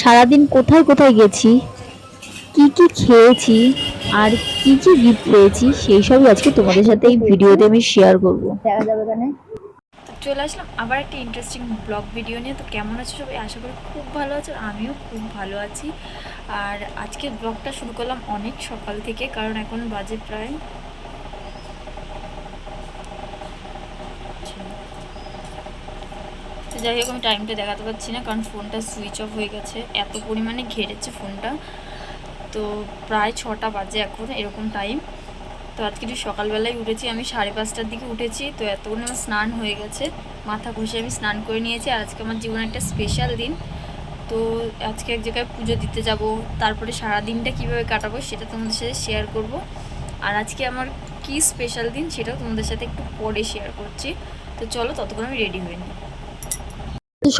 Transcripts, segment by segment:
সারাদিন কোথায় কোথায় গেছি? কি কি খেয়েছি? আর কি কি গিফট পেয়েছি? সেই সবই আজকে তোমাদের সাথে এই ভিডিওতে আমি শেয়ার করব। দেখা যাবে এখানে তো চলে আসলাম আবার একটা ইন্টারেস্টিং ব্লগ ভিডিও নিয়ে। তো কেমন আছো সবাই? আশা করি খুব ভালো আছো আমিও খুব ভালো আছি। আর আজকে ব্লগটা শুরু করলাম অনেক সকাল থেকে কারণ এখন বাজে প্রায় তো যাই হোক, আমি টাইমটা দেখাতে পারছি না কারণ ফোনটা সুইচ অফ হয়ে গেছে। এত পরিমাণে ঘেরেছে ফোনটা তো প্রায় ছটা বাজে এখন, এরকম টাইম তো আজকে একটু সকালবেলায় উঠেছি, আমি সাড়ে পাঁচটার দিকে উঠেছি। তো এতক্ষণ আমার স্নান হয়ে গেছে। মাথা ঘষে আমি স্নান করে নিয়েছি। আজকে আমার জীবনে একটা স্পেশাল দিন। তো আজকে এক জায়গায় পুজো দিতে যাব। তারপরে সারা দিনটা কীভাবে কাটাবো সেটা তোমাদের সাথে শেয়ার করব। আর আজকে আমার কি স্পেশাল দিন সেটাও তোমাদের সাথে একটু পরে শেয়ার করছি। তো চলো, ততক্ষণ আমি রেডি হয়ে নিই।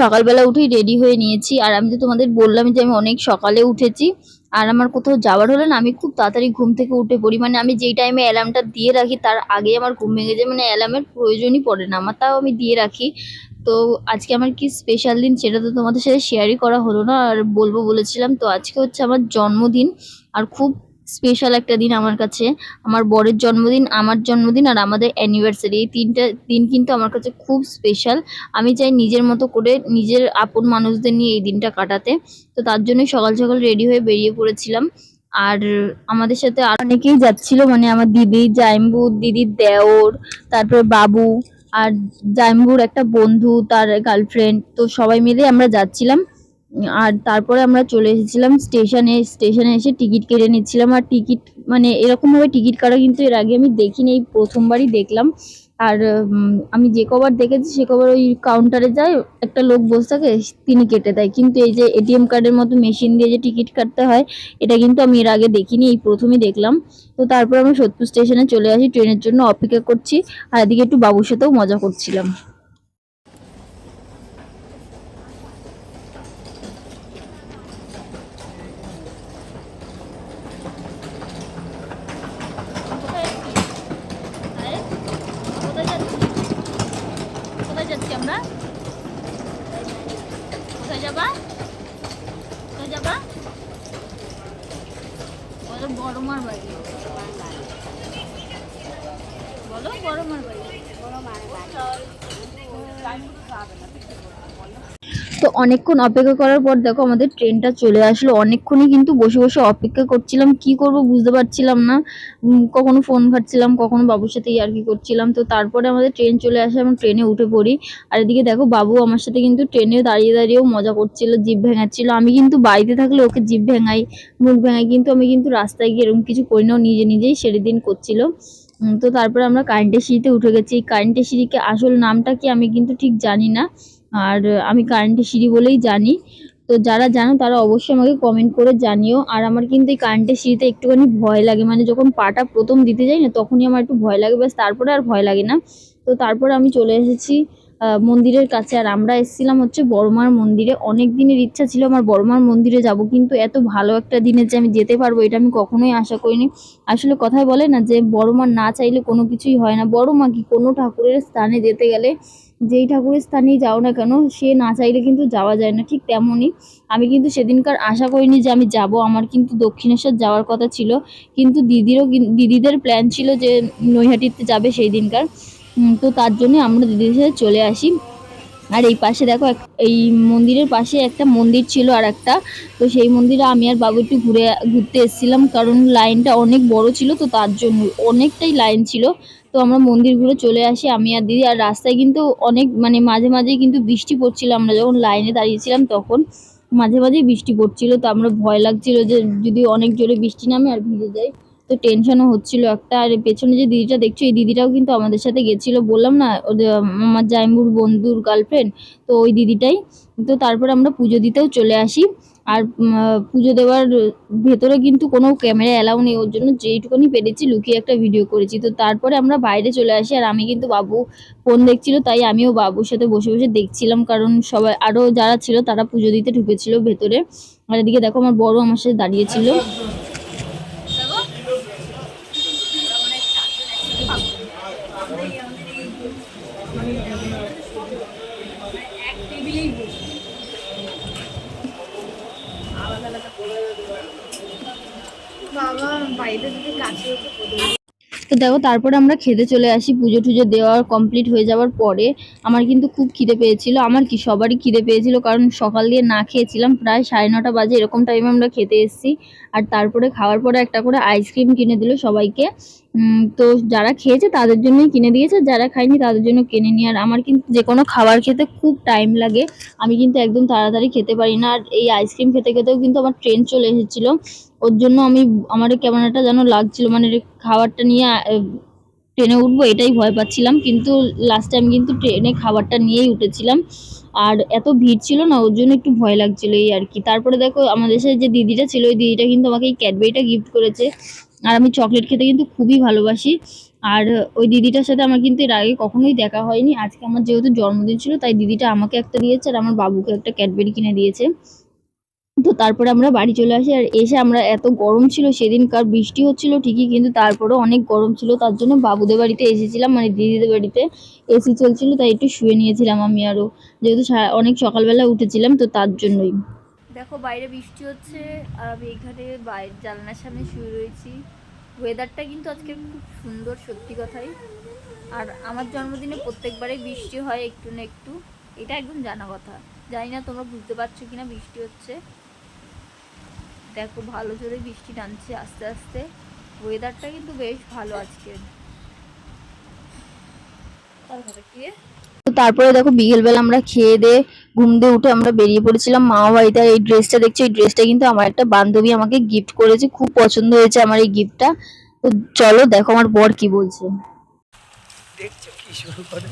সকালবেলা উঠেই রেডি হয়ে নিয়েছি। আর আমি তো তোমাদের বললাম যে আমি অনেক সকালে উঠেছি। আর আমার কোথাও যাওয়ার হলে না, আমি খুব তাড়াতাড়ি ঘুম থেকে উঠে পড়ি। মানে আমি যেই টাইমে অ্যালার্মটা দিয়ে রাখি, তার আগে আমার ঘুম ভেঙে যায়। মানে অ্যালার্মের প্রয়োজনই পড়ে না, আমার তাও আমি দিয়ে রাখি। তো আজকে আমার কি স্পেশাল দিন সেটা তো তোমাদের সাথে শেয়ারই করা হলো না। আর বলব বলেছিলাম, তো আজকে হচ্ছে আমার জন্মদিন। আর খুব স্পেশাল একটা দিন আমার কাছে। আমার বরের জন্মদিন, আমার জন্মদিন আর আমাদের অ্যানিভার্সারি এই তিনটা দিন কিন্তু আমার কাছে খুব স্পেশাল আমি চাই নিজের মতো করে নিজের আপন মানুষদের নিয়ে এই দিনটা কাটাতে। তো তার জন্যই সকাল সকাল রেডি হয়ে বেরিয়ে পড়েছিলাম। আর আমাদের সাথে আর অনেকেই যাচ্ছিল মানে আমার দিদি, জাইম্বু দিদির দেওর, তারপর বাবু আর জাইম্বুর একটা বন্ধু, তার গার্লফ্রেন্ড তো সবাই মিলে আমরা যাচ্ছিলাম। আর তারপরে আমরা চলে এসেছিলাম স্টেশনে স্টেশনে এসে টিকিট কেটে নিচ্ছিলাম। আর টিকিট মানে এরকমভাবে টিকিট কাটা কিন্তু এর আগে আমি দেখিনি, এই প্রথমবারই দেখলাম। আর আমি যে কবার দেখেছি সে কবার ওই কাউন্টারে যাই একটা লোক বসে থাকে, তিনি কেটে দেয়। কিন্তু এই যে এটিএম কার্ডের মতো মেশিন দিয়ে যে টিকিট কাটতে হয়, এটা কিন্তু আমি এর আগে দেখিনি, এই প্রথমই দেখলাম। তো তারপর আমি সোদপুর স্টেশনে চলে আসি, ট্রেনের জন্য অপেক্ষা করছি। আর এদিকে একটু বাবুর সাথেও মজা করছিলাম কোথায় যাচ্ছি আমরা কোথায় যাবা কোথায় যাবা বলো বড় মার বাড়ি বলো বড় মার বাড়ি তো অনেকক্ষণ অপেক্ষা করার পর দেখো আমাদের ট্রেনটা চলে আসলো। অনেকক্ষণই কিন্তু বসে বসে অপেক্ষা করছিলাম, কি করব বুঝতে পারছিলাম না। কখনো ফোন ঘাটছিলাম, কখনো বাবুর সাথে ইয়ার্কি করছিলাম। তো তারপরে আমাদের ট্রেন চলে আসে আমি ট্রেনে উঠে পড়ি। আর এদিকে দেখো বাবু আমার সাথে কিন্তু ট্রেনে দাঁড়িয়ে দাঁড়িয়েও মজা করছিল, জিভ ভেঙাচ্ছিল। আমি কিন্তু বাড়িতে থাকলে ওকে জিভ ভেঙাই, মুখ ভেঙাই, কিন্তু আমি কিন্তু রাস্তায় গিয়ে এরকম কিছু করি না। নিজে নিজেই সেরে দিন করছিল। তো তারপরে আমরা কারেন্টের সিঁড়িতে উঠে গেছি। এই কারেন্টের সিঁড়িকে আসল নামটা কি আমি কিন্তু ঠিক জানি না। আর আমি কারেন্টের সিঁড়ি বলেই জানি। তো যারা জানো তারা অবশ্যই আমাকে কমেন্ট করে জানিও। আর আমার কিন্তু এই কারেন্টের সিঁড়িতে একটুখানি ভয় লাগে। মানে যখন পাটা প্রথম দিতে যাই না, তখনই আমার একটু ভয় লাগে। ব্যাস, তারপরে আর ভয় লাগে না। তো তারপরে আমি চলে এসেছি মন্দিরের কাছে। আর আমরা এসেছিলাম হচ্ছে বড়মার মন্দিরে। অনেক দিনের ইচ্ছা ছিল আমার বড়মার মন্দিরে যাব, কিন্তু এত ভালো একটা দিনে যে আমি যেতে পারব, এটা আমি কখনোই আশা করিনি। আসলে কথায় বলে না যে, বড়মা না চাইলে কোনো কিছুই হয় না। বড়মা কি কোনো ঠাকুরের স্থানে যেতে গেলে, যেই ঠাকুরের স্থানেই যাও না কেন, সে না চাইলে কিন্তু যাওয়া যায় না। ঠিক তেমনই আমি কিন্তু সেদিনকার আশা করিনি যে আমি যাব। আমার কিন্তু দক্ষিণেশ্বর যাওয়ার কথা ছিল। কিন্তু দিদিরও দিদিদের প্ল্যান ছিল যে নৈহাটিতে যাবে সেই দিনকার। তো তার জন্য আমরা দিদির সাথে চলে আসি। আর এই পাশে দেখো এই মন্দিরের পাশে একটা মন্দির ছিল আর একটা। তো সেই মন্দিরে আমি আর বাবু একটু ঘুরে, ঘুরতে এসেছিলাম কারণ লাইনটা অনেক বড় ছিল, তো তার জন্য অনেকটাই লাইন ছিল। তো আমরা মন্দির ঘুরে চলে আসি, আমি আর দিদি। আর রাস্তায় কিন্তু অনেক মানে মাঝে মাঝেই কিন্তু বৃষ্টি পড়ছিল। আমরা যখন লাইনে দাঁড়িয়েছিলাম তখন মাঝে মাঝেই বৃষ্টি পড়ছিল, তো আমরা ভয় লাগছিল যে যদি অনেক জোরে বৃষ্টি নামে আর ভিজে যাই। তো টেনশনও হচ্ছিল একটা। আর পেছনে যে দিদিটা দেখছ, এই দিদিটাও কিন্তু আমাদের সাথে গেছিল, বললাম না ওদের আমার জাইমুর বন্ধুর গার্লফ্রেন্ড তো ওই দিদিটাই। তো তারপর আমরা পুজো দিতেও চলে আসি। আর পুজো দেওয়ার ভেতরে কিন্তু কোনো ক্যামেরা অ্যালাউ নেই, ওর জন্য যেইটুকুনি পেরেছি লুকিয়ে একটা ভিডিও করেছি। তো তারপরে আমরা বাইরে চলে আসি, আর আমি কিন্তু বাবু ফোন দেখছিল, তাই আমিও বাবুর সাথে বসে বসে দেখছিলাম, কারণ সবাই আরও যারা ছিল তারা পুজো দিতে ঢুকেছিল ভেতরে। আর এদিকে দেখো আমার বড় আমার সাথে দাঁড়িয়েছিল বাবা বাইরে যদি কাছে তো দেখো, তারপরে আমরা খেতে চলে আসি। পুজো টুজো দেওয়ার কমপ্লিট হয়ে যাওয়ার পরে আমার কিন্তু খুব খিদে পেয়েছিল। আমার কি সবারই খিদে পেয়েছিল, কারণ সকাল দিয়ে না খেয়েছিলাম। প্রায় সাড়ে নটা বাজে এরকম টাইমে আমরা খেতে এসেছি। আর তারপরে খাওয়ার পরে একটা করে আইসক্রিম কিনে দিল সবাইকে। তো যারা খেয়েছে তাদের জন্যই কিনে দিয়েছে। যারা খায়নি তাদের জন্য কিনে নিয়ে আর আমার কিন্তু যে কোনো খাবার খেতে খুব টাইম লাগে। আমি কিন্তু একদম তাড়াতাড়ি খেতে পারি না। আর এই আইসক্রিম খেতে খেতেও কিন্তু আমার ট্রেন চলে এসেছিল। ওর জন্য আমি আমার একটা যেন লাগছিল মানে খাবারটা নিয়ে ট্রেনে উঠবো এটাই ভয় পাচ্ছিলাম, কিন্তু লাস্টে আমি কিন্তু ট্রেনে খাবারটা নিয়েই উঠেছিলাম। আর এত ভিড় ছিল না, ওর জন্য একটু ভয় লাগছিল এই আর কি। তারপরে দেখো আমাদের সাথে যে দিদিটা ছিল, ওই দিদিটা কিন্তু আমাকে এই ক্যাডবেরিটা গিফট করেছে। আর আমি চকলেট খেতে কিন্তু খুবই ভালোবাসি। আর ওই দিদিটার সাথে আমার কিন্তু এর আগে কখনোই দেখা হয়নি। আজকে আমার যেহেতু জন্মদিন ছিল, তাই দিদিটা আমাকে একটা দিয়েছে আর আমার বাবুকে একটা ক্যাডবেরি কিনে দিয়েছে। তো তারপরে আমরা বাড়ি চলে আসি আর এসে আমরা এত গরম ছিল, সেদিনকার বৃষ্টি হচ্ছিল ঠিকই, কিন্তু তারপরে অনেক গরম ছিল, তার জন্য বাবুদের বাড়িতে এসেছিলাম মানে দিদিদের বাড়িতে এসি চলছিল, তাই একটু শুয়ে নিয়েছিলাম আমি আরও। যেহেতু অনেক সকালবেলা উঠেছিলাম, তো তার জন্যই। দেখো, বাইরে বৃষ্টি হচ্ছে, আর আমি এখানে বাইরে জানলার সামনে শুয়ে রয়েছি। ওয়েদারটা কিন্তু আজকে খুব সুন্দর, সত্যি কথাই। আর আমার জন্মদিনে প্রত্যেকবারেই বৃষ্টি হয় একটু না একটু, এটা একদম জানা কথা। জানি না তোমরা বুঝতে পারছ কিনা, বৃষ্টি হচ্ছে। দেখো ভালো জোরে বৃষ্টি টানছে আস্তে আস্তে। ওয়েদারটা কিন্তু বেশ ভালো আজকের তারপরে দেখো বিকেলবেলা আমরা খেয়ে দিয়ে ঘুম দিয়ে উঠে আমরা বেরিয়ে পড়েছিলাম মামা বাড়িতে। আর এই ড্রেসটা দেখছি? এই ড্রেসটা কিন্তু আমার একটা বান্ধবী আমাকে গিফট করেছে। খুব পছন্দ হয়েছে আমার এই গিফটটা তো চলো দেখো আমার বর কি বলছে। দেখছ কি শুরু করে?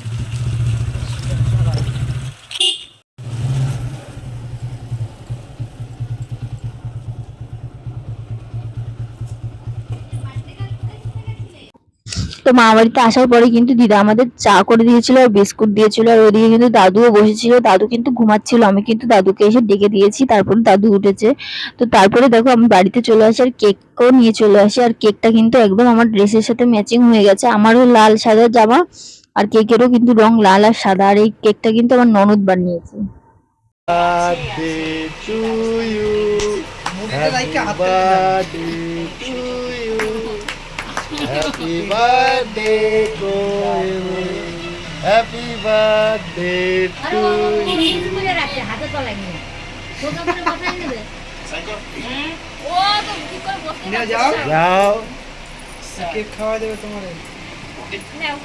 তো মা বাড়িতে আসার পরে কিন্তু দিদা আমাদের চা করে দিয়েছিল আর বিস্কুট দিয়েছিল আর ওদিকে কিন্তু দাদুও বসেছিল দাদু কিন্তু ঘুমাচ্ছিল, আমি কিন্তু দাদুকে এসে ডেকে দিয়েছি, তারপরে দাদু উঠেছে তো তারপরে দেখো আমি বাড়িতে চলে আসি আর কেকও নিয়ে চলে আসি আর কেকটা কিন্তু একদম আমার ড্রেসের সাথে ম্যাচিং হয়ে গেছে আমারও লাল সাদা জামা আর কেকেরও কিন্তু রং লাল আর সাদা আর এই কেকটা কিন্তু আমার ননদ বানিয়েছে birthday to you. Happy birthday to. Happy birthday to you. Happy birthday to you. যাও কেক খাওয়া দেবে তোমার নাও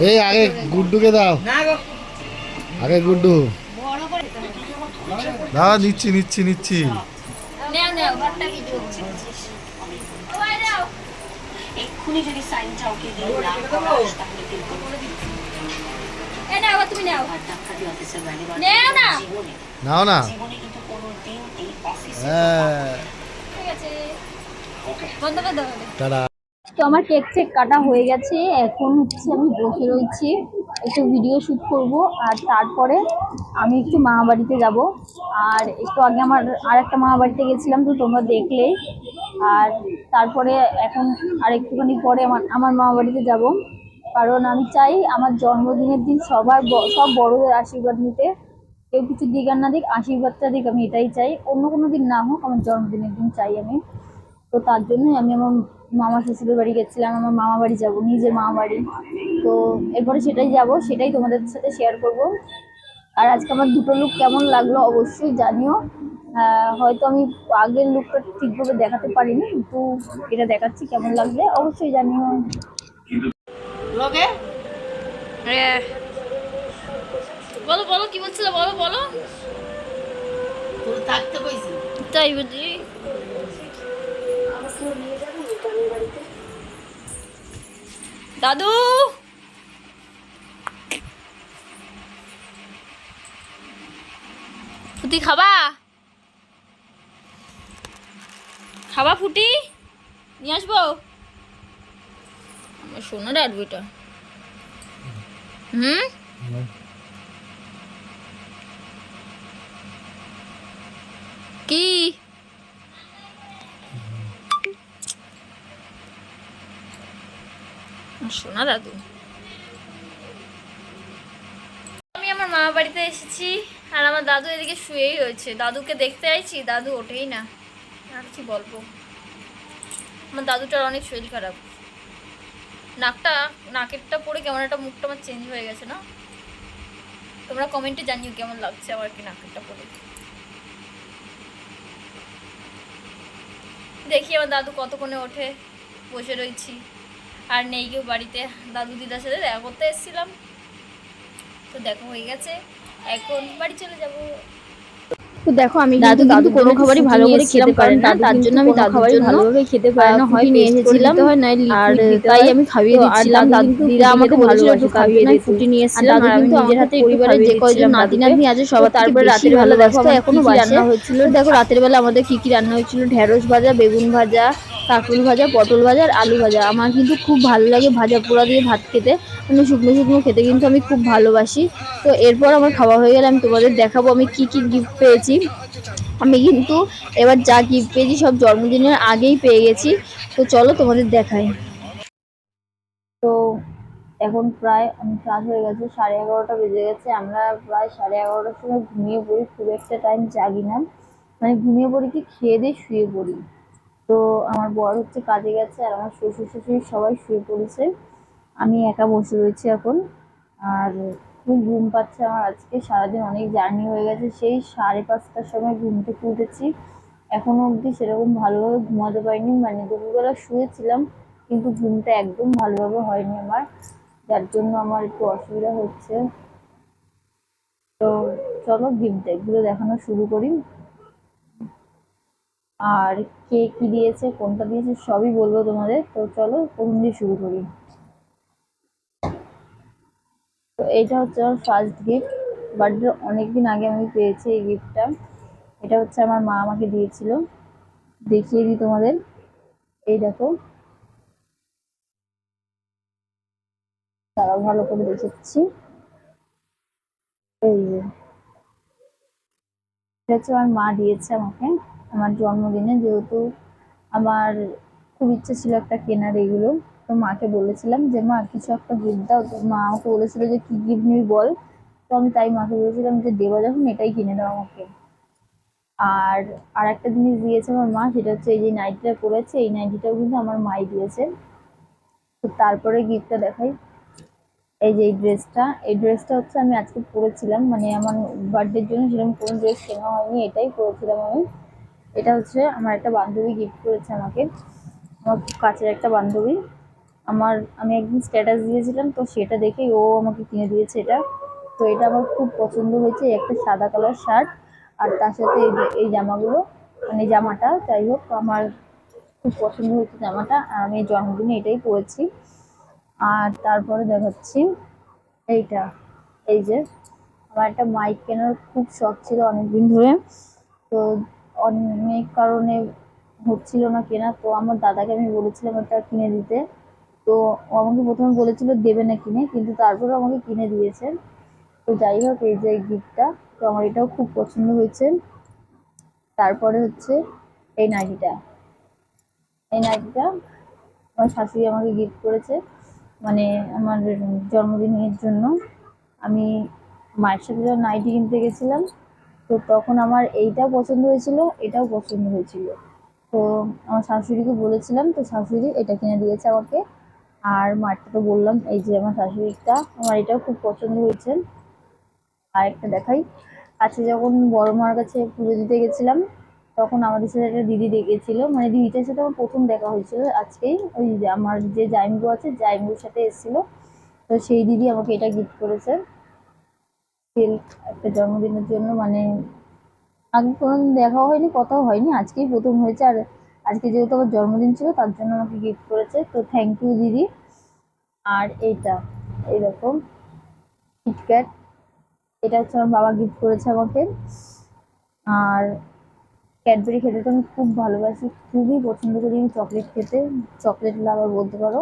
এই আগে গুড্ডুকে দাও। আগে গুড্ডু। দাও নিচ্ছি নিচ্ছি নিচ্ছি। নাও এক্ষুনি যদি দিয়ে না তাহলে কিন্তু নাও। না। না। হ্যাঁ। টাটা। তো আমার কেক চেক কাটা হয়ে গেছে। এখন হচ্ছে আমি বসে রয়েছি। একটু ভিডিও শ্যুট করব, আর তারপরে আমি একটু মামা বাড়িতে যাব। আর একটু আগে আমার আর একটা মামা বাড়িতে গেছিলাম তো তোমরা দেখলেই। আর তারপরে এখন আর একটুখানি পরে আমার আমার মামা বাড়িতে যাব। কারণ আমি চাই আমার জন্মদিনের দিন সবার সব বড়দের আশীর্বাদ নিতে। কেউ কিছু দিক আর না দিক, আশীর্বাদটা দিক আমি এটাই চাই। অন্য কোনো দিন না হোক, আমার জন্মদিনের দিন চাই আমি। তো তার জন্যই আমি আমার মামা শ্বশুরের বাড়ি গেছিলাম আমার মামা বাড়ি যাব নিজের মামা বাড়ি। তো এরপরে সেটাই যাব সেটাই তোমাদের সাথে শেয়ার করব। আর আজকে আমার দুটো লুক কেমন লাগল অবশ্যই জানিও। হয়তো আমি আগের লুকটা ঠিকভাবে দেখাতে পারিনি কিন্তু এটা দেখাচ্ছি কেমন লাগবে অবশ্যই জানিও। বলো বলো কি বলছিলে? বলো বলো। তাই বুঝি। দাদু। ফুটি খাবা? খাবা ফুটি? নিয়ে আসব? আমার আর বইটা। হুম? কি? শোনা দাদু। আমি আমার মামা বাড়িতে এসেছি আর আমার দাদু এদিকে শুয়েই রয়েছে। দাদুকে দেখতে আইছি, দাদু ওঠেই না। আর কি বলব? আমার দাদুটার অনেক শরীর খারাপ। নাকটা, নাকেরটা পরে কেমন একটা মুখটা আমার চেঞ্জ হয়ে গেছে না? তোমরা কমেন্টে জানিও কেমন লাগছে আমার কি নাকেরটা পরে দেখি আমার দাদু কতক্ষণে ওঠে, বসে রয়েছি। আর নেই কেউ বাড়িতে দাদু দিদার সাথে দেখা করতে এসেছিলাম। তো দেখা হয়ে গেছে। এখন বাড়ি চলে যাব। তো দেখো আমি দাদু দাদু কোনো খাবারই খাবারই ভালো করে খেতে পারে না। না, তার জন্য আমি দাদুকে দাদুকে ভালোভাবে খেতে পারে। না হয় নিয়ে এসেছিলাম হয়, নয় আর তাই আমি খাইয়ে দিচ্ছিলাম দাদু দাদু দিদা আমাকে বলেছিল একটু খাইয়ে জন্য দে একটু ফুটি নিয়ে আর এসেছিলাম দাদু আর আমি কিন্তু নিজের হাতে পরিবারের যে কয়জন নাতি। নাতনি আছে সবার তো তারপরে রাতের বেলা দেখো এখনও এখনও রান্না হয়েছিল? দেখো রাতের বেলা আমাদের কি কি রান্না হয়েছিল? ঢেঁড়স ভাজা বেগুন ভাজা কাঁকরুল ভাজা, পটল ভাজা আর আলু ভাজা। আমার কিন্তু খুব ভালো লাগে ভাজা, পোড়া দিয়ে ভাত খেতে। মানে শুকনো শুকনো খেতে কিন্তু আমি খুব ভালোবাসি। তো এরপর আমার খাওয়া হয়ে গেলে আমি তোমাদের দেখাবো আমি কি কি গিফট পেয়েছি। আমি কিন্তু এবার যা গিফট পেয়েছি সব জন্মদিনের আগেই পেয়ে গেছি। তো চলো তোমাদের দেখাই। তো এখন প্রায় অনেক রাত হয়ে গেছে, সাড়ে এগারোটা বেজে গেছে। আমরা প্রায় সাড়ে এগারোটার সময় ঘুমিয়ে পড়ি, খুব একটা টাইম জাগি না। মানে ঘুমিয়ে পড়ি কি খেয়ে দিয়ে শুয়ে পড়ি। তো আমার বর হচ্ছে কাজে গেছে আর আমার শ্বশুর শাশুড়ি সবাই শুয়ে পড়েছে। আমি একা বসে রয়েছি এখন। আর খুব ঘুম পাচ্ছে আমার আজকে। সারাদিন অনেক জার্নি হয়ে গেছে। সেই সাড়ে পাঁচটার সময় ঘুম থেকে উঠেছি। এখনও অবধি সেরকম ভালোভাবে ঘুমাতে পারিনি। মানে দুপুরবেলা শুয়েছিলাম, কিন্তু ঘুমটা একদম ভালোভাবে হয়নি আমার। যার জন্য আমার একটু অসুবিধা হচ্ছে। তো চলো গিফট এগুলো দেখানো শুরু করি। আর কে কি দিয়েছে, কোনটা দিয়েছে, সবই বলব তোমাদের। তো চলো, প্রথম দিয়ে শুরু করি। তো এইটা হচ্ছে আমার ফার্স্ট গিফট বার্থডে অনেকদিন আগে আমি পেয়েছি এই গিফটটা এটা হচ্ছে আমার মা আমাকে দিয়েছিল। দেখিয়ে দিই তোমাদের। এই দেখো। তারা ভালো করে দেখেছি। এই যে। এটা হচ্ছে আমার মা দিয়েছে আমাকে। আমার জন্মদিনে যেহেতু আমার খুব ইচ্ছে ছিল একটা কেনার এগুলো, তো মাকে বলেছিলাম যে, মা, কিছু একটা গিফট দাও। তো মা আমাকে বলেছিল যে, কি গিফট নিবি বল? তো আমি তাই মাকে বলেছিলাম যে, দেবা যখন, এটাই কিনে দাও আমাকে। আর আর একটা জিনিস দিয়েছে আমার মা, সেটা হচ্ছে এই যে নাইটিটা পরেছে, এই নাইটিটাও কিন্তু আমার মাই দিয়েছে। তো তারপরে গিফটটা দেখাই। এই যে এই ড্রেসটা এই ড্রেসটা হচ্ছে আমি আজকে পরেছিলাম মানে আমার বার্থডের জন্য সেরকম কোনো ড্রেস কেনা হয়নি, এটাই পরেছিলাম আমি। এটা হচ্ছে আমার একটা বান্ধবী গিফট করেছে আমাকে। আমার খুব কাছের একটা বান্ধবী। আমার, আমি একদিন স্ট্যাটাস দিয়েছিলাম, তো সেটা দেখেই ও আমাকে কিনে দিয়েছে এটা। তো এটা আমার খুব পছন্দ হয়েছে একটা সাদা কালার শার্ট আর তার সাথে এই জামাগুলো মানে জামাটা, যাই হোক আমার খুব পছন্দ হয়েছে জামাটা, আর আমি জন্মদিনে এটাই পরেছি। আর তারপরে দেখাচ্ছি, এইটা, এই যে, আমার একটা মাইক কেনার খুব শখ ছিল অনেকদিন ধরে। তো অনেক কারণে হচ্ছিল না কেনা। তো আমার দাদাকে আমি বলেছিলাম এটা কিনে দিতে। তো আমাকে প্রথমে বলেছিল দেবে না কিনে, কিন্তু তারপরে আমাকে কিনে দিয়েছেন তো যাই হোক, এই যে গিফটটা তো আমার এটাও খুব পছন্দ হয়েছে। তারপরে হচ্ছে এই নাইটিটা এই নাইটিটা আমার শাশুড়ি আমাকে গিফট করেছে মানে আমার জন্মদিনের জন্য। আমি মায়ের সাথে যখন নাইটি কিনতে গেছিলাম তো তখন আমার এইটাও পছন্দ হয়েছিল, এটাও পছন্দ হয়েছিল। তো আমার শাশুড়িকে বলেছিলাম, তো শাশুড়ি এটা কিনে দিয়েছে আমাকে। আর মারটা তো বললাম, এই যে আমার শাশুড়িটা, আমার এটাও খুব পছন্দ হয়েছে। আর একটা দেখাই। আজকে যখন বড় মার কাছে পুজো দিতে গেছিলাম, তখন আমাদের সাথে একটা দিদি ডেকেছিল মানে দিদিটার সাথে আমার প্রথম দেখা হয়েছিল আজকেই। ওই আমার যে জাইমবু আছে জাইমবুর সাথে এসেছিল। তো সেই দিদি আমাকে এটা গিফট করেছে। সিল্ক একটা জন্মদিনের জন্য মানে আগে কোনোদিন দেখাও হয়নি, কথাও হয়নি, আজকেই প্রথম হয়েছে, আর আজকে যেহেতু আমার জন্মদিন ছিল, তার জন্য আমাকে গিফট করেছে, তো থ্যাংক ইউ দিদি। আর এইটা, এইরকম কিটক্যাট এটা হচ্ছে আমার বাবা গিফট করেছে আমাকে। আর ক্যাডবেরি খেতে তো আমি খুব ভালোবাসি, খুবই পছন্দ করি আমি চকলেট খেতে চকলেট লাভার বলতে পারো।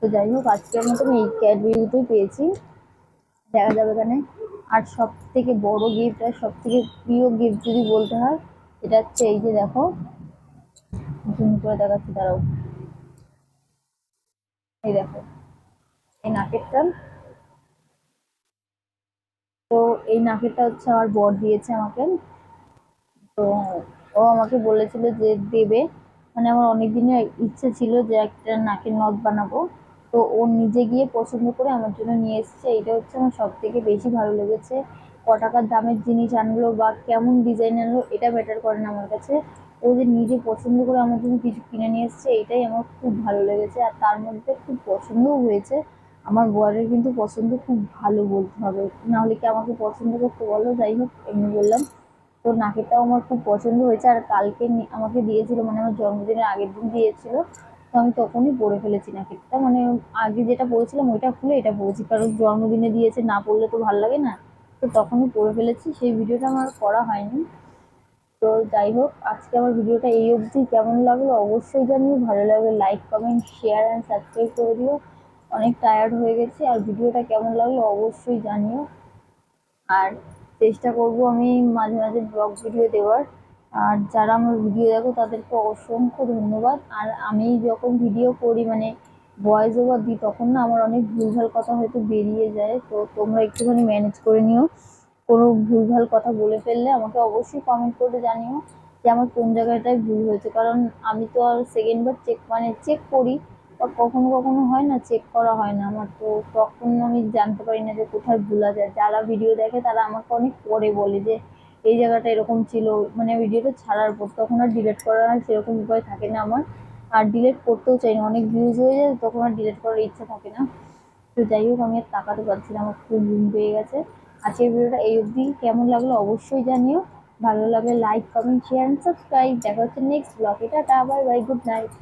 তো যাই হোক, আজকের মতো আমি এই ক্যাডবেরি দুটোই পেয়েছি। দেখা যাবে এখানে। আর সব থেকে বড় গিফট আর সব থেকে প্রিয় গিফট যদি বলতে হয়, এটা হচ্ছে এই যে দেখো। জুম করে দেখাচ্ছি, দাঁড়াও। এই দেখো, এই নাকেরটা। তো এই নাকেরটা হচ্ছে আমার বর দিয়েছে আমাকে। তো ও আমাকে বলেছিল যে দেবে। মানে আমার অনেক দিনের ইচ্ছে ছিল যে একটা নাকের নথ বানাবো। তো ও নিজে গিয়ে পছন্দ করে আমার জন্য নিয়ে এসেছে। এটা হচ্ছে আমার সব থেকে বেশি ভালো লেগেছে। ক টাকার দামের জিনিস আনলো বা কেমন ডিজাইন আনলো, এটা ম্যাটার করে না আমার কাছে। ও যে নিজে পছন্দ করে আমার জন্য কিছু কিনে নিয়ে এসেছে, এটাই আমার খুব ভালো লেগেছে। আর তার মধ্যে খুব পছন্দও হয়েছে। আমার বরের কিন্তু পছন্দ খুব ভালো বলতে হবে। নাহলে কি আমাকে পছন্দ করতে বলো? যাই হোক, এমনি বললাম। তো নাকেরটাও আমার খুব পছন্দ হয়েছে। আর কালকে আমাকে দিয়েছিল মানে আমার জন্মদিনের আগের দিন দিয়েছিল। তো আমি তখনই পরে ফেলেছি নাকেরটা মানে আগে যেটা পরেছিলাম ওইটা খুলে এটা পরেছি কারণ জন্মদিনে দিয়েছে, না পড়লে তো ভালো লাগে না। তো তখনই পরে ফেলেছি, সেই ভিডিওটা আমার করা হয়নি। তো যাই হোক, আজকে আমার ভিডিওটা এই অবধি। কেমন লাগল অবশ্যই জানিও। ভালো লাগলে like comment share and subscribe করে দিও। অনেক টায়ার্ড হয়ে গেছে, আর ভিডিওটা কেমন লাগল অবশ্যই জানিও। আর চেষ্টা করব আমি মাঝে মাঝে ব্লগ ভিডিও দেওয়ার। আর যারা আমার ভিডিও দেখো, তাদেরকে অসংখ্য ধন্যবাদ। আর আমি যখন ভিডিও করি মানে ভয়েস ওভার দিই, তখন না আমার অনেক ভুলভাল কথা হয়তো বেরিয়ে যায়। তো তোমরা একটুখানি ম্যানেজ করে নিও। কোনো ভুলভাল কথা বলে ফেললে আমাকে অবশ্যই কমেন্ট করে জানিও যে আমার কোন জায়গাটায় ভুল হয়েছে। কারণ আমি তো আর সেকেন্ডবার চেক মানে চেক করি বা কখনো কখনো হয় না চেক করা হয় না আমার। তো তখন আমি জানতে পারি না যে কোথায় ভুল আছে। যারা ভিডিও দেখে, তারা আমাকে অনেক পরে বলে যে এই জায়গাটা এরকম ছিল। মানে ভিডিওটা ছাড়ার পর তখন আর ডিলেট করার সেরকম উপায় থাকে না আমার। আর ডিলেট করতেও চাই না। অনেক ভিউজ হয়ে যায়, তখন আর ডিলেট করার ইচ্ছা থাকে না। তো যাই হোক, আমি আর তাকাতে পারছি না। আমার খুব ঘুম পেয়ে গেছে। আজকের ভিডিওটা এই অবধি। কেমন লাগল অবশ্যই জানিও। ভালো লাগলে like comment share and subscribe দেখা হচ্ছে নেক্সট ব্লগে tata bye bye good night